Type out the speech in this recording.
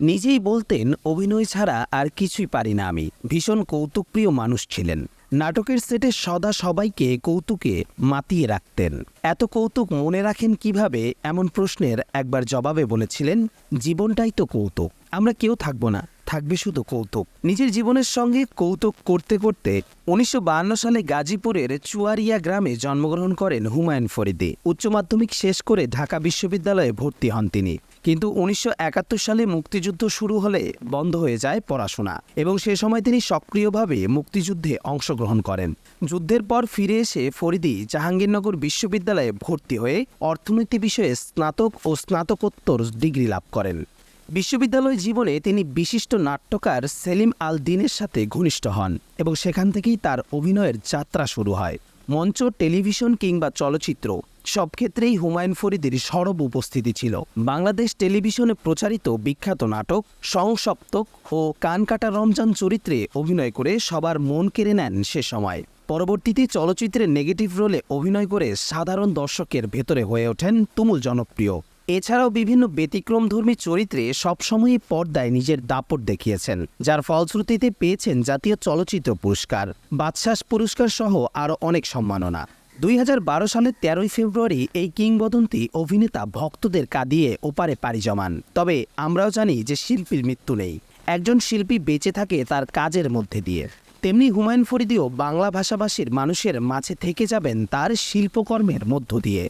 নিজেই বলতেন, অভিনয় ছাড়া আর কিছুই পারি না আমি। ভীষণ কৌতুকপ্রিয় মানুষ ছিলেন। নাটকের সেটে সদা সবাইকে কৌতুকে মাতিয়ে রাখতেন। এত কৌতুক মনে রাখেন কীভাবে? এমন প্রশ্নের একবার জবাবে বলেছিলেন, জীবনটাই তো কৌতুক, আমরা কেউ থাকব না। থাকবে শুধু কৌতুক। নিজের জীবনের সঙ্গে কৌতুক করতে করতে উনিশশো বায়ান্ন সালে গাজীপুরের চুয়ারিয়া গ্রামে জন্মগ্রহণ করেন হুমায়ুন ফরিদি। উচ্চ মাধ্যমিক শেষ করে ঢাকা বিশ্ববিদ্যালয়ে ভর্তি হন তিনি। কিন্তু উনিশশো একাত্তর সালে মুক্তিযুদ্ধ শুরু হলে বন্ধ হয়ে যায় পড়াশোনা এবং সে সময় তিনি সক্রিয়ভাবে মুক্তিযুদ্ধে অংশগ্রহণ করেন। যুদ্ধের পর ফিরে এসে ফরিদি জাহাঙ্গীরনগর বিশ্ববিদ্যালয়ে ভর্তি হয়ে অর্থনীতি বিষয়ে স্নাতক ও স্নাতকোত্তর ডিগ্রি লাভ করেন। বিশ্ববিদ্যালয় জীবনে তিনি বিশিষ্ট নাট্যকার সেলিম আল দিনের সাথে ঘনিষ্ঠ হন এবং সেখান থেকেই তার অভিনয়ের যাত্রা শুরু হয়। মঞ্চ, টেলিভিশন কিংবা চলচ্চিত্র সব ক্ষেত্রেই হুমায়ুন ফরিদির সরব উপস্থিতি ছিল। বাংলাদেশ টেলিভিশনে প্রচারিত বিখ্যাত নাটক সংসপ্তক ও কানকাটা রমজান চরিত্রে অভিনয় করে সবার মন কেড়ে নেন সে সময়। পরবর্তীতে চলচ্চিত্রের নেগেটিভ রোলে অভিনয় করে সাধারণ দর্শকের ভেতরে হয়ে ওঠেন তুমুল জনপ্রিয়। এছাড়াও বিভিন্ন ব্যতিক্রমধর্মী চরিত্রে সবসময়ই পর্দায় নিজের দাপট দেখিয়েছেন, যার ফলশ্রুতিতে পেয়েছেন জাতীয় চলচ্চিত্র পুরস্কার, বাদশাস পুরস্কার সহ আরও অনেক সম্মাননা। দুই হাজার বারো সালের তেরোই ফেব্রুয়ারি এই কিংবদন্তি অভিনেতা ভক্তদের কাঁদিয়ে ওপারে পাড়ি জমান। তবে আমরাও জানি যে শিল্পীর মৃত্যু নেই। একজন শিল্পী বেঁচে থাকে তার কাজের মধ্যে দিয়ে। তেমনি হুমায়ুন ফরিদিও বাংলা ভাষাভাষীর মানুষের মাঝে থেকে যাবেন তার শিল্পকর্মের মধ্য দিয়ে।